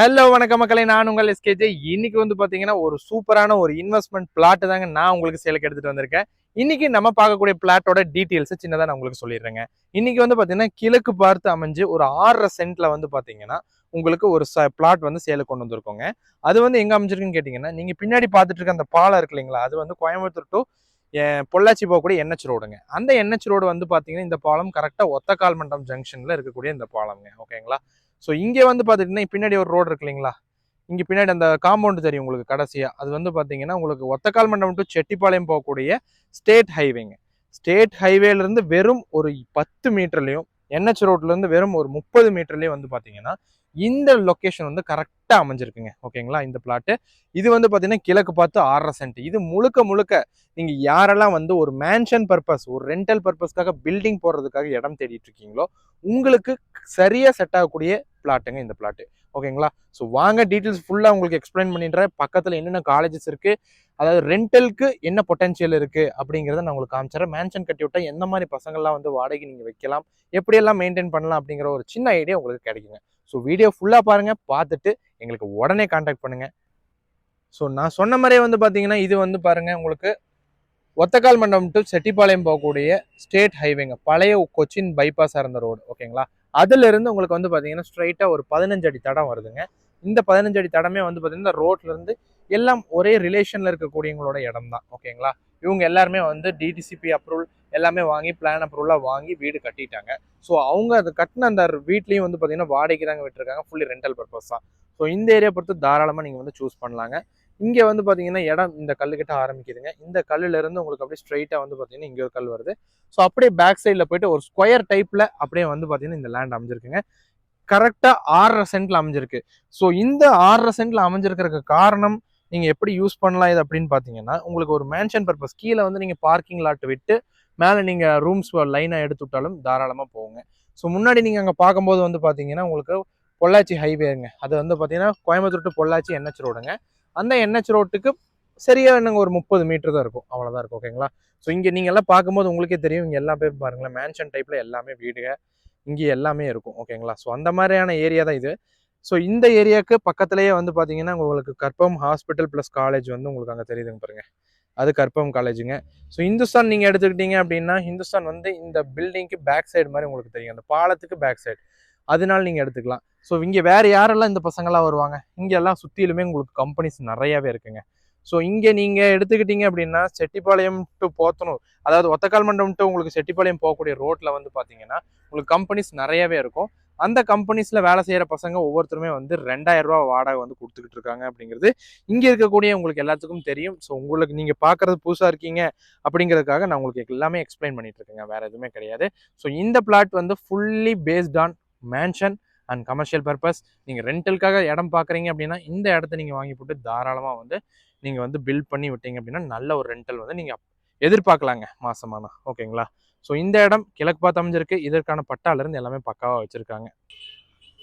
Hello வணக்க மக்களை. நான் உங்கள் எஸ்கேஜே இன்னைக்கு வந்து பார்த்தீங்கன்னா ஒரு சூப்பரான ஒரு இன்வெஸ்ட்மெண்ட் பிளாட் தாங்க நான் உங்களுக்கு சேலுக்கு எடுத்துகிட்டு வந்திருக்கேன். இன்னைக்கு நம்ம பார்க்கக்கூடிய பிளாட்டோட டீட்டெயில்ஸை சின்னதாக நான் உங்களுக்கு சொல்லிடுறேங்க. இன்னைக்கு வந்து பார்த்தீங்கன்னா கிழக்கு பார்த்து அமைஞ்சு ஒரு ஆறரை சென்ட்ல வந்து பார்த்தீங்கன்னா உங்களுக்கு ஒரு ச பிளாட் வந்து சேலுக்கு கொண்டு வந்திருக்கோங்க. அது வந்து எங்கே அமைஞ்சிருக்குன்னு கேட்டிங்கன்னா நீங்கள் பின்னாடி பார்த்துட்டு இருக்க அந்த பாலம் இருக்கு இல்லைங்களா? அது வந்து கோயம்புத்தூர் டு பொள்ளாச்சி போகக்கூடிய என்ஹெச் ரோடுங்க அந்த என்ஹெச் ரோடு வந்து பார்த்தீங்கன்னா இந்த பாலம் கரெக்டாக ஒத்தக்கால் மண்டம் ஜங்ஷனில் இருக்கக்கூடிய இந்த பாலம்ங்க. ஓகேங்களா ஸோ இங்கே வந்து பார்த்துட்டிங்கன்னா பின்னாடி ஒரு ரோடு இருக்கு இல்லைங்களா? இங்கே பின்னாடி அந்த காம்பவுண்டு தெரியும் உங்களுக்கு கடைசியாக அது வந்து பார்த்தீங்கன்னா உங்களுக்கு ஒத்தக்கால் மண்டபம் டு செட்டிப்பாளையம் போகக்கூடிய ஸ்டேட் ஹைவேங்க ஸ்டேட் ஹைவேலேருந்து வெறும் ஒரு பத்து மீட்டர்லையும் என்ஹெச் ரோட்லேருந்து வெறும் ஒரு முப்பது மீட்டர்லேயும் வந்து பார்த்தீங்கன்னா இந்த லொக்கேஷன் வந்து கரெக்டாக அமைஞ்சிருக்குங்க. ஓகேங்களா? இந்த பிளாட்டு இது வந்து பார்த்தீங்கன்னா கிழக்கு பார்த்து ஆறரை சென்ட் இது முழுக்க முழுக்க நீங்கள் யாரெல்லாம் வந்து ஒரு மேன்ஷன் பர்பஸ் ஒரு ரெண்டல் பர்பஸ்க்காக பில்டிங் போடுறதுக்காக இடம் தேடிட்டு இருக்கீங்களோ உங்களுக்கு சரியாக செட் ஆகக்கூடிய பிளாட்டுங்க இந்த பிளாட்டு ஓகேங்களா ஸோ வாங்க டீட்டெயில்ஸ் ஃபுல்லாக உங்களுக்கு எக்ஸ்பிளைன் பண்ணிடுறேன். பக்கத்தில் என்னென்ன காலேஜஸ் இருக்குது அதாவது ரெண்டலுக்கு என்ன பொட்டன்ஷியல் இருக்குது அப்படிங்கிறத நான் உங்களுக்கு காமிச்சிடறேன். மேன்ஷன் கட்டி விட்டால் எந்த மாதிரி பசங்கள்லாம் வந்து வாடகை நீங்கள் வைக்கலாம்? எப்படியெல்லாம் மெயின்டைன் பண்ணலாம்? அப்படிங்கிற ஒரு சின்ன ஐடியா உங்களுக்கு கிடைக்குங்க. ஸோ வீடியோ ஃபுல்லாக பாருங்கள் பார்த்துட்டு எங்களுக்கு உடனே காண்டாக்ட் பண்ணுங்கள் ஸோ நான் சொன்ன மாதிரியே வந்து பார்த்தீங்கன்னா இது வந்து பாருங்கள் உங்களுக்கு ஒத்தக்கால் மண்டபம் டு செட்டிப்பாளையம் போகக்கூடிய ஸ்டேட் ஹைவேங்க பழைய கொச்சின் பைபாஸாக இருந்த ரோடு ஓகேங்களா அதுலேருந்து உங்களுக்கு வந்து பார்த்தீங்கன்னா ஸ்ட்ரைட்டாக ஒரு பதினஞ்சு அடி தடம் வருதுங்க. இந்த பதினஞ்சு அடி தடமே வந்து பார்த்தீங்கன்னா ரோட்லேருந்து எல்லாம் ஒரே ரிலேஷனில் இருக்கக்கூடியவங்களோட இடம் தான். ஓகேங்களா இவங்க எல்லாருமே வந்து டிடிசிபி அப்ரூவல் எல்லாமே வாங்கி பிளான் அப்ரூவலாக வாங்கி வீடு கட்டிட்டாங்க. ஸோ அவங்க அது கட்டின அந்த வீட்லேயும் வந்து பார்த்தீங்கன்னா வாடகைக்கு தாங்க விட்டுருக்காங்க. ஃபுல்லி ரெண்டல் பர்பஸ் தான் ஸோ இந்த ஏரியா பொறுத்து தாராளமாக நீங்கள் வந்து சூஸ் பண்ணலாங்க. இங்கே வந்து பார்த்தீங்கன்னா இடம் இந்த கல்லுக்கிட்ட ஆரம்பிக்குதுங்க. இந்த கல்லுலேருந்து உங்களுக்கு அப்படியே ஸ்ட்ரைட்டாக வந்து பார்த்தீங்கன்னா இங்கே ஒரு கல் வருது. ஸோ அப்படியே பேக் சைடில் போயிட்டு ஒரு ஸ்கொயர் டைப்பில் அப்படியே வந்து பார்த்தீங்கன்னா இந்த லேண்ட் அமைஞ்சிருக்குங்க. கரெக்டாக ஆறரை சென்ட்ல அமைஞ்சிருக்கு. ஸோ இந்த ஆறரை சென்ட்ல அமைஞ்சிருக்கிறதுக்கு காரணம் நீங்கள் எப்படி யூஸ் பண்ணலாம் இது அப்படின்னு பார்த்தீங்கன்னா உங்களுக்கு ஒரு மேன்ஷன் பர்பஸ் கீழே வந்து நீங்கள் பார்க்கிங் லாட் விட்டு மேலே நீங்கள் ரூம்ஸ் லைனாக எடுத்து விட்டாலும் தாராளமாக போகுங்க ஸோ முன்னாடி நீங்கள் அங்கே பார்க்கும்போது வந்து பார்த்தீங்கன்னா உங்களுக்கு பொள்ளாச்சி ஹைவேங்க. அது வந்து பார்த்தீங்கன்னா கோயம்புத்தூர் டு பொள்ளாச்சி என்ஹெச் ரோடுங்க. அந்த என்ஹெச் ரோட்டுக்கு சரியாக என்னங்க ஒரு முப்பது மீட்டர் தான் இருக்கும். அவ்வளோதான் இருக்கும் ஓகேங்களா ஸோ இங்கே நீங்கள் எல்லாம் பார்க்கும்போது உங்களுக்கே தெரியும். இங்கே எல்லாமே பாருங்களேன் மேன்ஷன் டைப்பில் எல்லாமே வீடுங்க இங்கே எல்லாமே இருக்கும் ஓகேங்களா ஸோ அந்த மாதிரியான ஏரியா தான் இது. ஸோ இந்த ஏரியாவுக்கு பக்கத்துலேயே வந்து பார்த்தீங்கன்னா உங்களுக்கு கற்பம் ஹாஸ்பிட்டல் ப்ளஸ் காலேஜ் வந்து உங்களுக்கு அங்கே தெரியுதுங்க பாருங்க. அது கற்பம் காலேஜுங்க ஸோ இந்துஸ்தான் நீங்கள் எடுத்துக்கிட்டீங்க அப்படின்னா ஹிந்துஸ்தான் வந்து இந்த பில்டிங்க்கு பேக் சைடு மாதிரி உங்களுக்கு தெரியும். அந்த பாலத்துக்கு பேக் சைடு அதனால நீங்கள் எடுத்துக்கலாம். ஸோ இங்கே வேறு யாரெல்லாம் இந்த பசங்களாம் வருவாங்க? இங்கே எல்லாம் சுற்றிலுமே உங்களுக்கு கம்பெனிஸ் நிறையாவே இருக்குங்க. ஸோ இங்கே நீங்கள் எடுத்துக்கிட்டீங்க அப்படின்னா செட்டிப்பாளையம் டு போத்தனூர் அதாவது ஒத்தக்கால் மண்டபம் டு உங்களுக்கு செட்டிப்பாளையம் போகக்கூடிய ரோட்டில் வந்து பார்த்தீங்கன்னா உங்களுக்கு கம்பெனிஸ் நிறையவே இருக்கும். அந்த கம்பெனிஸில் வேலை செய்கிற பசங்க ஒவ்வொருத்தருமே வந்து ரெண்டாயிரம் ரூபா வாடகை வந்து கொடுத்துக்கிட்டு இருக்காங்க அப்படிங்கிறது இங்கே இருக்கக்கூடிய உங்களுக்கு எல்லாத்துக்கும் தெரியும். ஸோ உங்களுக்கு நீங்கள் பார்க்குறது புதுசாக இருக்கீங்க அப்படிங்கிறதுக்காக நான் உங்களுக்கு எல்லாமே எக்ஸ்பிளைன் பண்ணிட்டு இருக்கேங்க. வேறு எதுவுமே கிடையாது. ஸோ இந்த பிளாட் வந்து fully based on mansion and commercial purpose நீங்கள் ரெண்டலுக்காக இடம் பார்க்குறீங்க அப்படின்னா இந்த இடத்த நீங்கள் வாங்கி போட்டு தாராளமாக வந்து நீங்கள் வந்து பில்ட் பண்ணி விட்டீங்க அப்படின்னா நல்ல ஒரு ரெண்டல் வந்து நீங்கள் எதிர்பார்க்கலாங்க மாசமானா. ஓகேங்களா ஸோ இந்த இடம் கிழக்கு பார்த்து அமைஞ்சிருக்கு. இதற்கான பட்டாலேருந்து எல்லாமே பக்காவாக வச்சுருக்காங்க.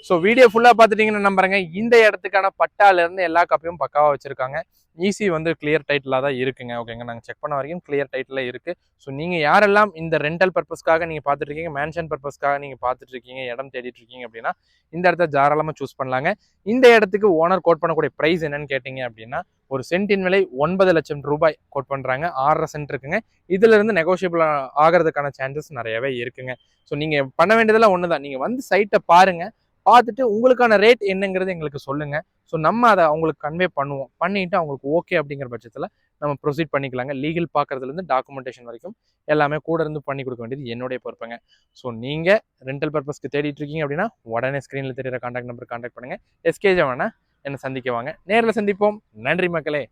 ஸோ வீடியோ ஃபுல்லாக பார்த்துட்டீங்கன்னு நம்புறேங்க. இந்த இடத்துக்கான பட்டாலேருந்து எல்லா காப்பியும் பக்காவாக வச்சுருக்காங்க. ஈஸி வந்து கிளியர் டைட்டிலாக தான் இருக்குங்க. ஓகேங்க நாங்கள் செக் பண்ண வரைக்கும் கிளியர் டைட்டில் இருக்குது ஸோ நீங்கள் யாரெல்லாம் இந்த ரெண்டல் பர்பஸ்க்காக நீங்கள் பார்த்துட்ருக்கீங்க மேன்ஷன் பர்பஸ்க்காக நீங்கள் பார்த்துட்ருக்கீங்க இடம் தேடிட்டு இருக்கீங்க அப்படின்னா இந்த இடத்த தாராளமாக சூஸ் பண்ணலாங்க. இந்த இடத்துக்கு ஓனர் கோட் பண்ணக்கூடிய ப்ரைஸ் என்னன்னு கேட்டிங்க அப்படின்னா ஒரு சென்டின் விலை ஒன்பது லட்சம் ரூபாய் கோட் பண்ணுறாங்க ஆறரை சென்ட் இருக்குங்க. இதிலிருந்து நெகோஷியபிள் ஆகிறதுக்கான சான்சஸ் நிறையவே இருக்குங்க. ஸோ நீங்கள் பண்ண வேண்டியதெல்லாம் ஒன்று தான் நீங்கள் வந்து சைட்டை பாருங்கள் பார்த்துட்டு உங்களுக்கான ரேட் என்னங்கிறது எங்களுக்கு சொல்லுங்க. ஸோ நம்ம அதை அவங்களுக்கு கன்வே பண்ணுவோம். பண்ணிட்டு அவங்களுக்கு ஓகே அப்படிங்கிற பட்சத்தில் நம்ம ப்ரொசீட் பண்ணிக்கலாங்க. லீகல் பார்க்கறதுலேருந்து டாக்குமெண்டேஷன் வரைக்கும் எல்லாமே கூட இருந்து பண்ணி கொடுக்க வேண்டியது என்னுடைய பொறுப்புங்க. ஸோ நீங்கள் ரெண்டல் பர்பஸ்க்கு தேடிட்டு இருக்கீங்க அப்படின்னா உடனே ஸ்க்ரீனில் தெரியுற காண்டாக்ட் நம்பர் காண்டாக்ட் பண்ணுங்கள் எஸ்கேஜ் வேணா என்னை சந்திக்க வாங்க. நேரில் சந்திப்போம். நன்றி மக்களே.